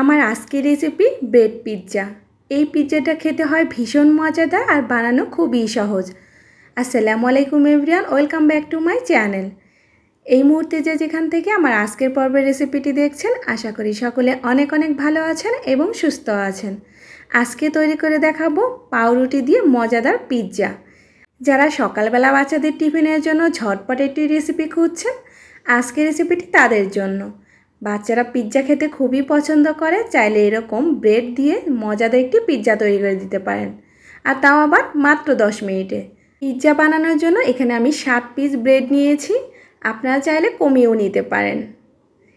আমার আজকের recipe bread pizza এই পিৎজাটা খেতে হয় ভীষণ মজাদার আর বানানো খুবই সহজ। আসসালামু আলাইকুম everyone welcome back to my channel এই মুহূর্তে যে যেখান থেকে আমার আজকের পর্বের রেসিপিটি দেখছেন, আশা করি সকলে অনেক অনেক ভালো আছেন এবং সুস্থ আছেন। আজকে তৈরি করে দেখাবো পাউরুটি দিয়ে মজাদার পিৎজা যারা সকালবেলা বাচ্চাদের টিফিনের জন্য ঝটপট একটি রেসিপি খুঁজছেন, আজকের রেসিপিটি তাদের জন্য। বাচ্চারা পিৎজা খেতে খুবই পছন্দ করে, চাইলে এরকম ব্রেড দিয়ে মজাদার একটি পিৎজা তৈরি করে দিতে পারেন। আর তাও আবার মাত্র দশ মিনিটে। পিৎজা বানানোর জন্য এখানে আমি সাত পিস ব্রেড নিয়েছি। আপনারা চাইলে কমিয়েও নিতে পারেন।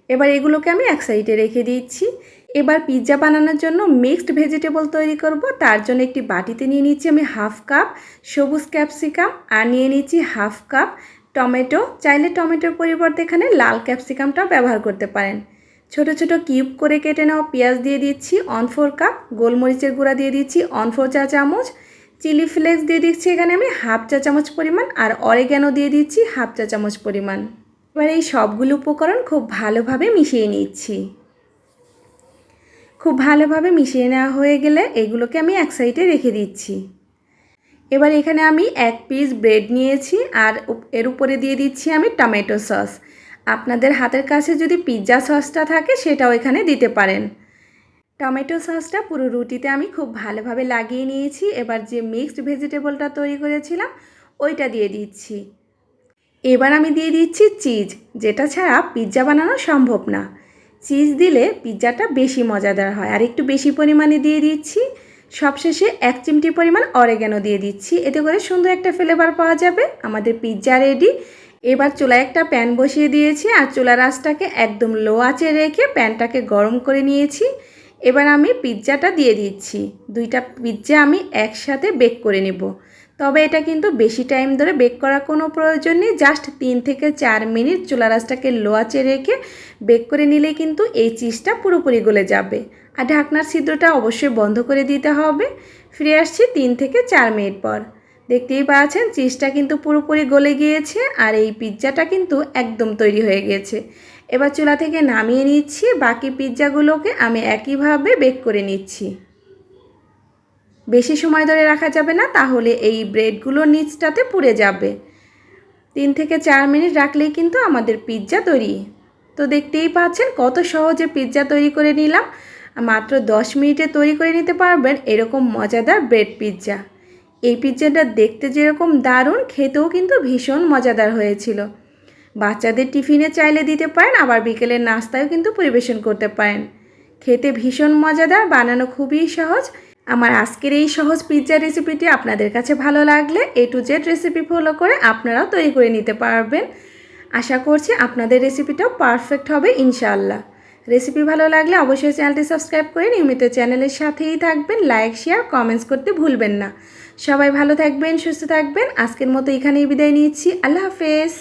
এবার এগুলোকে আমি এক সাইডে রেখে দিচ্ছি। এবার পিৎজা বানানোর জন্য মিক্সড ভেজিটেবল তৈরি করব। তার জন্য একটি বাটিতে নিয়ে নিচ্ছি আমি হাফ কাপ সবুজ ক্যাপসিকাম আর নিয়ে নিচ্ছি হাফ কাপ টমেটো, চাইলে টমেটোর পরিবর্তে এখানে লাল ক্যাপসিকামটাও ব্যবহার করতে পারেন। ছোট ছোট কিউব করে কেটে নেওয়া পেঁয়াজ দিয়ে দিচ্ছি, অন ফোর কাপ, গোলমরিচের গুঁড়া দিয়ে দিচ্ছি, অন ফোর চা চামচ, চিলি ফ্লেক্স দিয়ে দিচ্ছি এখানে আমি হাফ চা চামচ পরিমাণ, আর অরেগ্যানো দিয়ে দিচ্ছি হাফ চা চামচ পরিমাণ। এবার এই সবগুলো উপকরণ খুব ভালোভাবে মিশিয়ে নিচ্ছি। খুব ভালোভাবে মিশিয়ে নেওয়া হয়ে গেলে এগুলোকে আমি এক সাইডে রেখে দিচ্ছি। এবার এখানে আমি এক পিস ব্রেড নিয়েছি আর এর উপরে দিয়ে দিচ্ছি আমি টমেটো সস আপনাদের হাতের কাছে যদি পিৎজা সসটা থাকে, সেটাও এখানে দিতে পারেন। টমেটো সসটা পুরো রুটিতে আমি খুব ভালোভাবে লাগিয়ে নিয়েছি। এবার যে মিক্সড ভেজিটেবলটা তৈরি করেছিলাম, ওইটা দিয়ে দিচ্ছি। এবার আমি দিয়ে দিচ্ছি চিজ যেটা ছাড়া পিৎজা বানানো সম্ভব না। চিজ দিলে পিৎজাটা বেশি মজাদার হয়। আর একটু বেশি পরিমাণে দিয়ে দিচ্ছি। সবশেষে এক চিমটি পরিমাণ অরেগানো দিয়ে দিচ্ছি। এতে করে সুন্দর একটা ফ্লেভার পাওয়া যাবে। আমাদের পিৎজা রেডি এবার চুলায় একটা প্যান বসিয়ে দিয়েছি আর চুলার রাসটাকে একদম লো আঁচে রেখে প্যানটাকে গরম করে নিয়েছি। এবার আমি পিৎজাটা দিয়ে দিচ্ছি। দুইটা পিৎজা আমি একসাথে বেক করে নেব। তবে এটা কিন্তু বেশি টাইম ধরে বেক করার কোনো প্রয়োজন নেই। জাস্ট তিন থেকে চার মিনিট চুলার আঁচটাকে লো রেখে বেক করে নিলে কিন্তু এই চিজটা পুরোপুরি গলে যাবে। আর ঢাকনার ছিদ্রটা অবশ্যই বন্ধ করে দিতে হবে। ফিরে আসছি তিন থেকে চার মিনিট পর। দেখতেই পাচ্ছেন চিজটা কিন্তু পুরোপুরি গলে গিয়েছে আর এই পিৎজাটা কিন্তু একদম তৈরি হয়ে গেছে। এবার চুলা থেকে নামিয়ে নিচ্ছি। বাকি পিৎজাগুলোকে আমি একইভাবে বেক করে নিচ্ছি। বেশি সময় ধরে রাখা যাবে না, তাহলে এই ব্রেডগুলো নিচটাতে পুড়ে যাবে। তিন থেকে চার মিনিট রাখলেই কিন্তু আমাদের পিৎজা তৈরি। তো দেখতেই পাচ্ছেন কত সহজে পিৎজা তৈরি করে নিলাম। মাত্র দশ মিনিটে তৈরি করে নিতে পারবেন এরকম মজাদার ব্রেড পিৎজা। এই পিৎজাটা দেখতে যেরকম দারুণ, খেতেও কিন্তু ভীষণ মজাদার হয়েছিল। বাচ্চাদের টিফিনে চাইলে দিতে পারেন, আবার বিকেলের নাস্তায়ও কিন্তু পরিবেশন করতে পারেন। খেতে ভীষণ মজাদার, বানানো খুবই সহজ। আমার আজকের এই সহজ পিৎজা রেসিপিটি আপনাদের কাছে ভালো লাগলে A to Z recipe follow করে আপনারাও তৈরি করে নিতে পারবেন। আশা করছি আপনাদের রেসিপিটাও পারফেক্ট হবে ইনশাআল্লাহ। রেসিপি ভালো লাগলে অবশ্যই চ্যানেলটি সাবস্ক্রাইব করে নিয়মিত চ্যানেলের সাথেই থাকবেন। লাইক শেয়ার কমেন্টস করতে ভুলবেন না। সবাই ভালো থাকবেন, সুস্থ থাকবেন। আজকের মতো এখানেই বিদায় নিচ্ছি। আল্লাহ হাফেজ।